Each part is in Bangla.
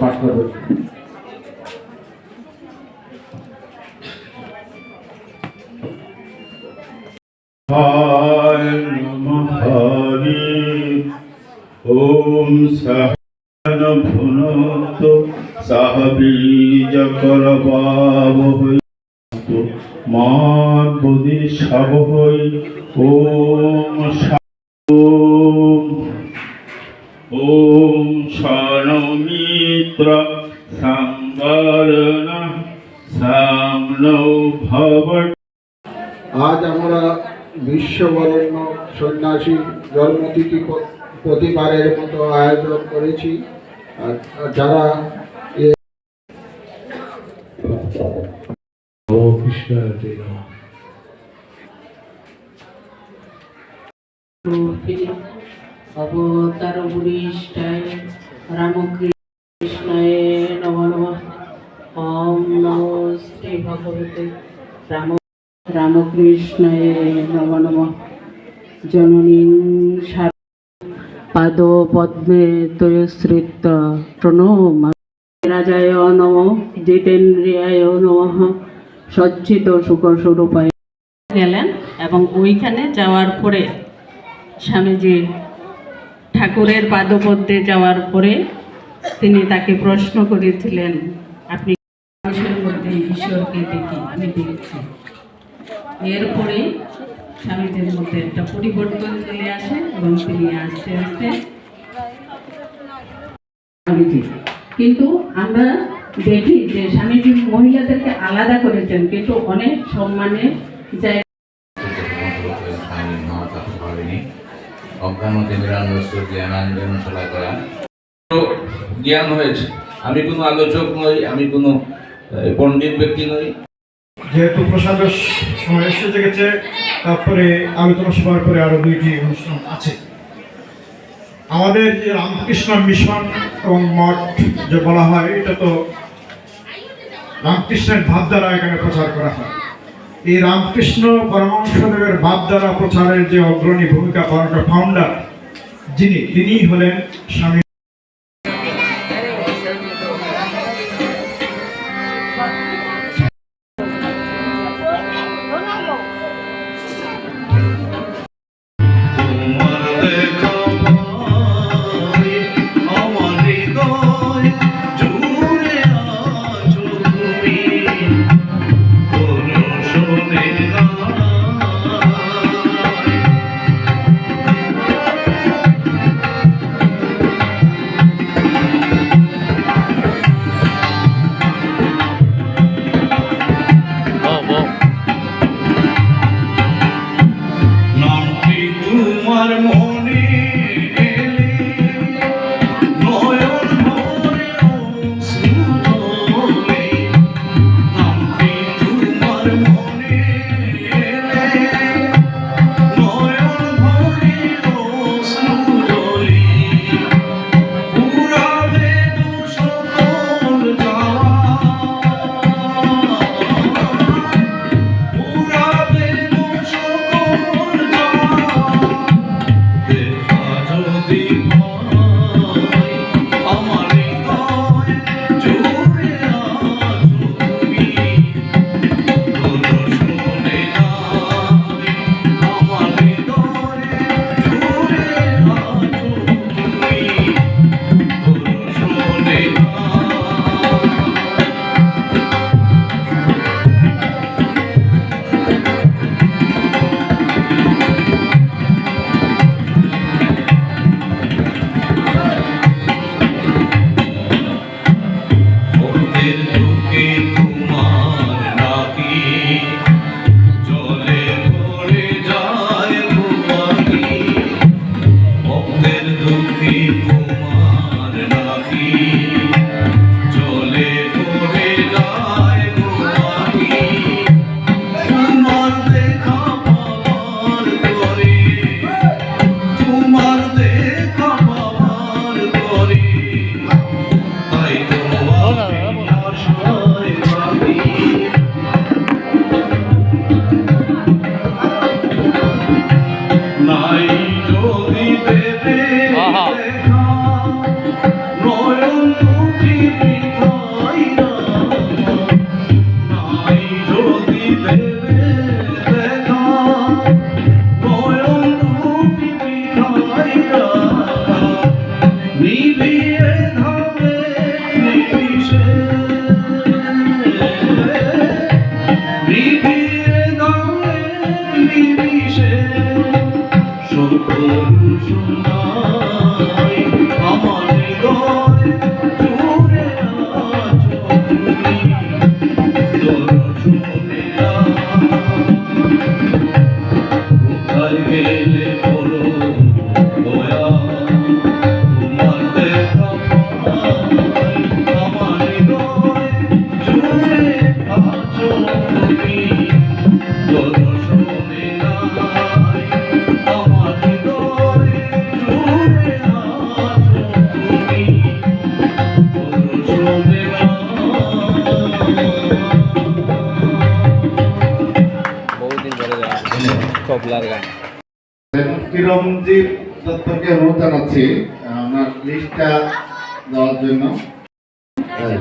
পাঠ করবে ওম সহন ভুনত সাহবীজ করবাবহ মন বুদ্ধি সব হই ওম ওম সনমিত্র সংবরণ ভব আজ আমরা বিশ্ববরণ্য সন্ন্যাসী জন্মতিথি প্রতিবারের মতো আয়োজন করেছি। যারা এ- অবতার রামকৃষ্ণায় নম নম। রামকৃষ্ণায় নম জননী পাদ পদ্মে তয়শ্রিত প্রণম। রাজায় নম, জিতেন্দ্রিয়ায় নম। সজ্জিত সুখ স্বরূপায় গেলেন এবং ওইখানে যাওয়ার পরে স্বামীজি ঠাকুরের পাদপদ্মে যাওয়ার পরে তিনি তাকে প্রশ্ন করেছিলেন, আপনি মধ্যে ঈশ্বরকে দেখি, আমি দেখছি। এরপরে স্বামীজির মধ্যে একটা পরিবর্তন চলে আসে এবং তিনি আস্তে আস্তে কিন্তু আমরা দেখি যে স্বামীজি মহিলাদেরকে আলাদা করেছেন কিন্তু অনেক সম্মানে জ্ঞান হয়েছে আমি কোনো আলোচক নই আমি কোনো পণ্ডিত ব্যক্তি নই। যেহেতু প্রসাদের সময় এসে গেছে তারপরে আলোচনা সভার পরে আরও দুইটি অনুষ্ঠান আছে। আমাদের যে রামকৃষ্ণ মিশন এবং মঠ যে বলা হয় এটা তো রামকৃষ্ণের ভাব দ্বারা এখানে প্রচার করা হয়। এই রামকৃষ্ণ পরমাংশদেবের ভাব দ্বারা প্রচারের যে অগ্রণী ভূমিকা পালন ফাউন্ডার যিনি তিনি হলেন স্বামী Amen. চিরঞ্জিত দত্তকে অনুরোধ জানাচ্ছি আমার লিস্টটা দেওয়ার জন্য। হ্যাঁ।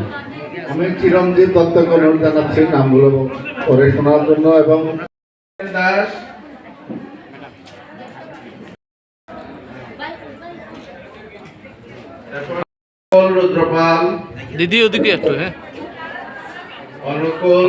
আমি চিরঞ্জিত দত্তকে অনুরোধ জানাচ্ছি নামগুলো পড়ে শোনার জন্য এবং দাস। রুদ্রপাল। দিদি ওদিকে একটু হ্যাঁ। অনুকূল।